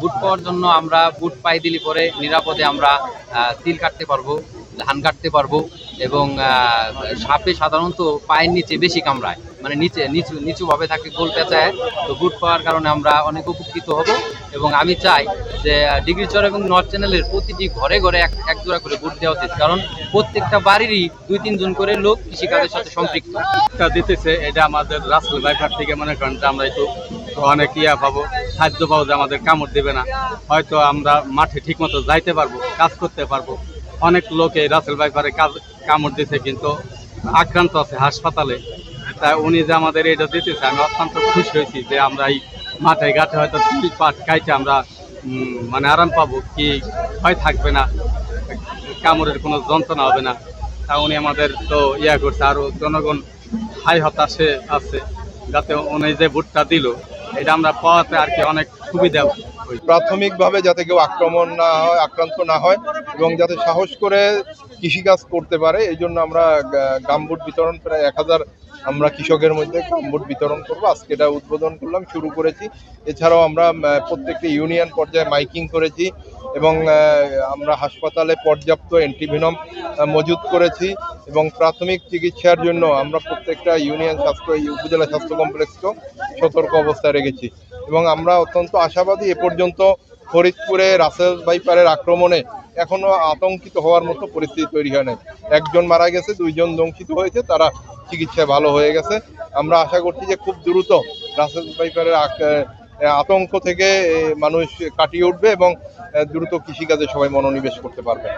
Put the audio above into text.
বুট পাওয়ার জন্য আমরা বুট পাই দিলে পরে নিরাপদে আমরা তিল কাটতে পারব, ধান কাটতে পারব এবং সাপে সাধারণত পায়ের নিচে বেশি কামড়ায়। মানে নিচে, নিচু নিচু ভাবে থাকে গোল পেঁচায়। তো বুট পাওয়ার কারণে আমরা অনেক উপকৃত হব এবং আমি চাই যে ডিগ্রি চর এবং নর্থ চ্যানেলের প্রতিটি ঘরে ঘরে এক এক জোড়া করে বুট দেওয়া উচিত। কারণ প্রত্যেকটা বাড়িরই দুই তিনজন করে লোক কৃষিকাজের সাথে সম্পৃক্ত। দিতেছে, এটা আমাদের রাসেল বাইপার থেকে মনে করেন আমরা একটু অনেক ইয়া পাবো খাদ্য পাবো যে আমাদের কামড় দেবে না। হয়তো আমরা মাঠে ঠিক মতো যাইতে পারব, কাজ করতে পারব। অনেক লোক রাসেল বাইপারে কাজ, কামড় দিতে কিন্তু আক্রান্ত আছে হাসপাতালে। তা উনি যে আমাদের এটা দিতেছে, আমি অত্যন্ত খুশি হয়েছি যে আমরা এই মাঠে ঘাটে হয়তো তিল পাট খাইতে আমরা মানে আরাম পাবো কি ভয় থাকবে না, কামড়ের কোনো যন্ত্রণা হবে না। তা উনি আমাদের তো ইয়া করছে আরও জনগণ হাই হতাশে আছে, যাতে উনি যে ভোটটা দিল এটা আমরা পাওয়াতে আর কি অনেক সুবিধা প্রাথমিকভাবে যাতে কেউ আক্রমণ না হয়, আক্রান্ত না হয় এবং যাতে সাহস করে কৃষিকাজ করতে পারে, এই জন্য আমরা গামবুট বিতরণ প্রায় এক হাজার আমরা কৃষকের মধ্যে গামবুট বিতরণ করব। আজকে এটা উদ্বোধন করলাম, শুরু করেছি। এছাড়াও আমরা প্রত্যেকটি ইউনিয়ন পর্যায়ে মাইকিং করেছি। এবং আমরা হাসপাতালে পর্যাপ্ত অ্যান্টিভেনম মজুত করেছি এবং প্রাথমিক চিকিৎসার জন্য আমরা প্রত্যেকটা ইউনিয়ন স্বাস্থ্য উপজেলা স্বাস্থ্য কমপ্লেক্সকেও সতর্ক অবস্থায় রেখেছি। এবং আমরা অত্যন্ত আশাবাদী এ পর্যন্ত ফরিদপুরে রাসেল ভাইপারের আক্রমণে এখনও আতঙ্কিত হওয়ার মতো পরিস্থিতি তৈরি হয় নাই। একজন মারা গেছে, দুইজন দংশিত হয়েছে, তারা চিকিৎসায় ভালো হয়ে গেছে। আমরা আশা করছি যে খুব দ্রুত রাসেল ভাইপারের আতঙ্ক থেকে মানুষ কাটিয়ে উঠবে এবং দ্রুত কৃষিকাজে সবাই মনোনিবেশ করতে পারবে।